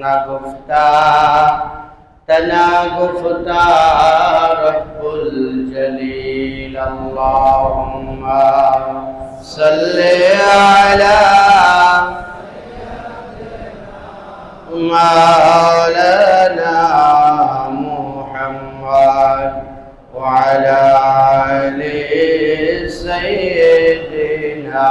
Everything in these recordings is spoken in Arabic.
نگفتا تنا گفتا رب الجلیل اللهم صل على مولانا محمد وعلى آل سيدنا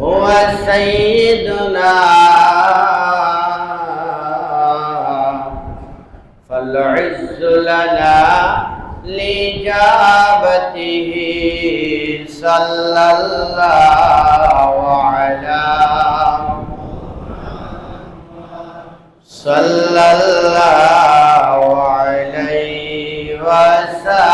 هو سيدنا فالعز لنا لإجابته صلى الله على صلى الله عليه وسلم.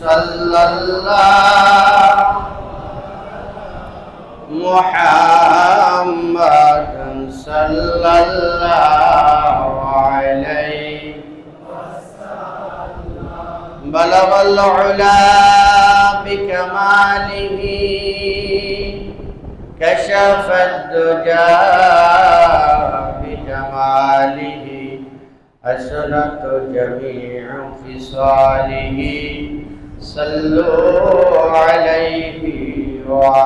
صلى الله محمد صلى الله عليه بلغ العلا بكماله كشف الدجى بجماله. حسنت جميع خصاله صلوا عليه إله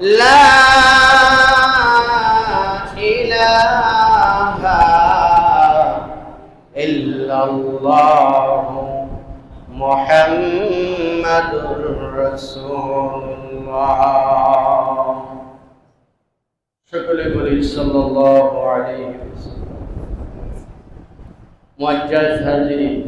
لا إله إلا الله محمد رسول الله. شكرا لله صلى الله عليه وسلم. موجز هذه.